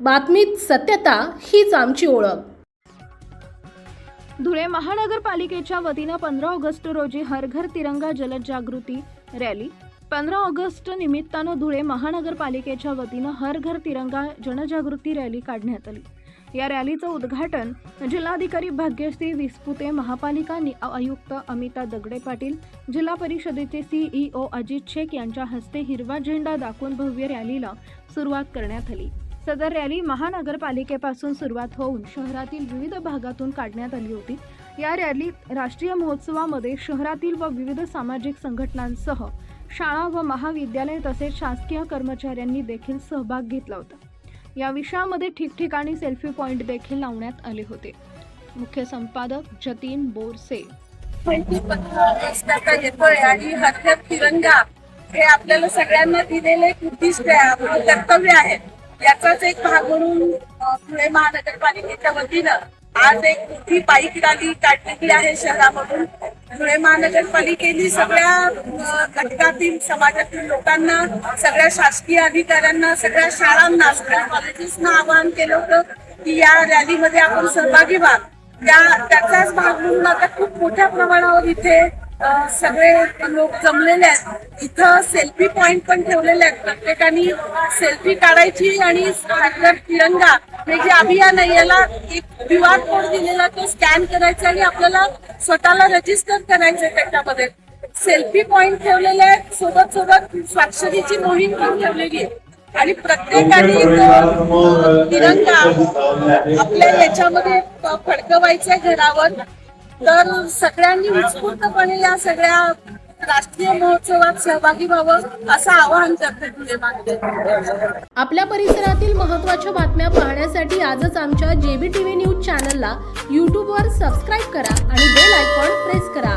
बातमीत सत्यता हीच आमची ओळख. धुळे महानगरपालिकेच्या वतीनं पंधरा ऑगस्ट रोजी हर घर तिरंगा जलजागृती रॅली. पंधरा ऑगस्ट निमित्तानं धुळे महानगरपालिकेच्या वतीनं हर घर तिरंगा जनजागृती रॅली काढण्यात आली. या रॅलीचं उद्घाटन जिल्हाधिकारी भाग्यश्री विस्पुते महापालिका नि- आयुक्त अमिता दगडे पाटील जिल्हा परिषदेचे सीईओ अजित शेख यांच्या हस्ते हिरवा झेंडा दाखवून भव्य रॅलीला सुरुवात करण्यात आली. सदर रॅली महानगरपालिकेपासून सुरुवात होऊन शहरातील विविध भागातून काढण्यात आली होती. या रॅलीत राष्ट्रीय महोत्सवामध्ये शहरातील व विविध सामाजिक संघटनांसह शाळा व महाविद्यालय तसेच शासकीय कर्मचाऱ्यांनी देखील सहभाग घेतला होता. या विषयामध्ये ठिकठिकाणी सेल्फी पॉइंट देखील लावण्यात आले होते. मुख्य संपादक जतीन बोरसे. तिरंगा. हे आपल्याला सगळ्यांना दिलेले एक उद्दिष्ट आहे कर्तव्य आहे. याचाच एक भाग म्हणून धुळे महानगरपालिकेच्या वतीनं आज एक मोठी बाईक रॅली काढलेली आहे शहरामधून. धुळे महानगरपालिकेने सगळ्या घटकातील समाजातील लोकांना सगळ्या शासकीय अधिकाऱ्यांना सगळ्या शाळांना सगळ्या कॉलेजेसना आवाहन केलं होतं की या रॅलीमध्ये आपण सहभागी व्हा त्या त्याचाच भाग म्हणून आता खूप मोठ्या प्रमाणावर इथे सगळे लोक जमलेले आहेत. इथं सेल्फी पॉइंट पण ठेवलेले आहेत. प्रत्येकाने सेल्फी काढायची आणि तिरंगा हे जे अभियान आहे याला एक क्यू आर कोड दिलेला तो स्कॅन करायचा आणि आपल्याला स्वतःला रजिस्टर करायचं त्याच्यामध्ये. सेल्फी पॉइंट ठेवलेले आहेत. सोबत सोबत स्वाक्षरीची मोहीम पण ठेवलेली आहे. आणि प्रत्येकाने तिरंगा आपल्या याच्यामध्ये फडकवायचा घरावर. तर सगळ्यांनी उत्स्फूर्तपणे या सगळ्या राष्ट्रीय महोत्सवात सहभागी व्हावं असं आवाहन करते आपल्या परिसरातील महत्त्वाच्या बातम्या पाहण्यासाठी आजच आमच्या जेबी टीव्ही न्यूज चॅनलला यूट्यूबवर सबस्क्राईब करा आणि बेल आयकॉन प्रेस करा.